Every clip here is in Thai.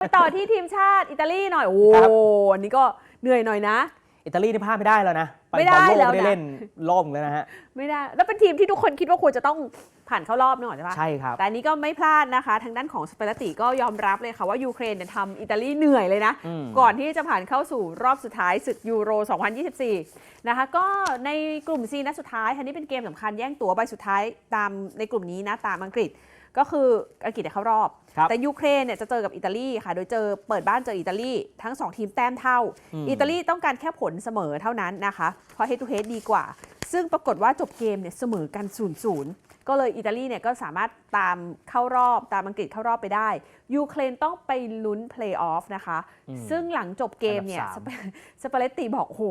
ไปต่อที่ทีมชาติอิตาลีหน่อย โอ้ครับ อันนี้ก็เหนื่อยหน่อยนะ อิตาลีนี่พลาดไม่ได้แล้วนะปไม่ได้บอลโลกแล้วไม่ได้นะเล่นรอบแล้วนะฮะไม่ได้ แล้วเป็นทีมที่ทุกคนคิดว่าควรจะต้องผ่านเข้ารอบเนอะใช่ปะใช่ครับ แต่อันนี้ก็ไม่พลาดนะคะ ทางด้านของสเปนติก็ยอมรับเลยค่ะว่ายูเครนเนี่ยทำอิตาลีเหนื่อยเลยนะ อืม ก่อนที่จะผ่านเข้าสู่รอบสุดท้ายศึกยูโร 2024 นะคะ ก็ในกลุ่ม C นัดสุดท้ายอันนี้เป็นเกมสำคัญแย่งตั๋วใบสุดท้ายตามในกลุ่มนี้นะตามอังกฤษ ก็คืออังกฤษเนี่ยเข้ารอบ ครับแต่ยูเครนเนี่ยจะเจอกับอิตาลีค่ะ โดยเจอเปิดบ้านเจออิตาลีทั้ง 2 ทีมแต้มเท่าอิตาลีต้องการแค่ผลเสมอเท่านั้นนะคะ เพราะ head to head ดีกว่า ซึ่งปรากฏว่าจบเกมเนี่ยเสมอกัน0 0ก็เลยอิตาลีเนี่ยก็สามารถตามเข้ารอบตามอังกฤษเข้ารอบไปได้ ยูเครนต้องไปลุ้นเพลย์ออฟนะคะอืมซึ่งหลังจบเกมเนี่ยอันดับสสามเปสเปาเลตติบอกโอ้โห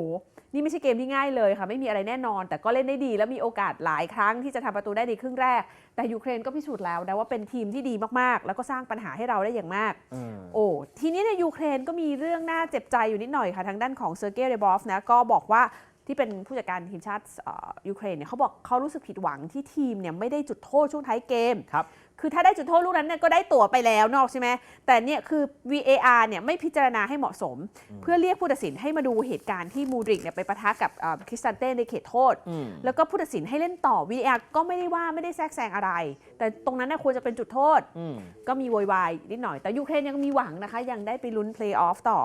นี่ไม่ใช่เกมที่ง่ายเลยค่ะ ไม่มีอะไรแน่นอน แต่ก็เล่นได้ดีแล้วมีโอกาสหลายครั้งที่จะทำประตูได้ในครึ่งแรก แต่ยูเครนก็พิสูจน์แล้วนะว่าเป็นทีมที่ดีมากๆ แล้วก็สร้างปัญหาให้เราได้อย่างมากอืมโอ้ทีนี้ในยยูเครนก็มีเรื่องน่าเจ็บใจอยู่นิดหน่อยค่ะทางด้านของเซอร์เกย์เรบอฟนะก็บอกว่า ที่เป็นผู้จัดการทีมชาติเอ่อยูเครนเนี่ยเขาบอกเขารู้สึกผิดหวังที่ทีมเนี่ยไม่ได้จุดโทษช่วงท้ายเกมครับคือถ้าได้จุดโทษลูกนั้นเนี่ยก็ได้ตั๋วไปแล้วนอกใช่ไหมแต่เนี่ยคือ VAR เนี่ยไม่พิจารณาให้เหมาะสม เพื่อเรียกผู้ตัดสินให้มาดูเหตุการณ์ที่มูดริกเนี่ยไปปะทะกับเอ่อคริสตันเต้ในเขตโทษอืมแล้วก็ผู้ตัดสินให้เล่นต่อ VAR ก็ไม่ได้ว่าไม่ได้แทรกแซงอะไร แต่ตรงนั้นน่ะควรจะเป็นจุดโทษอืมก็มีโวยวายนิดหน่อย แต่ยูเครนยังมีหวังนะคะ ยังได้ไปลุ้นเพลย์ออฟต่อ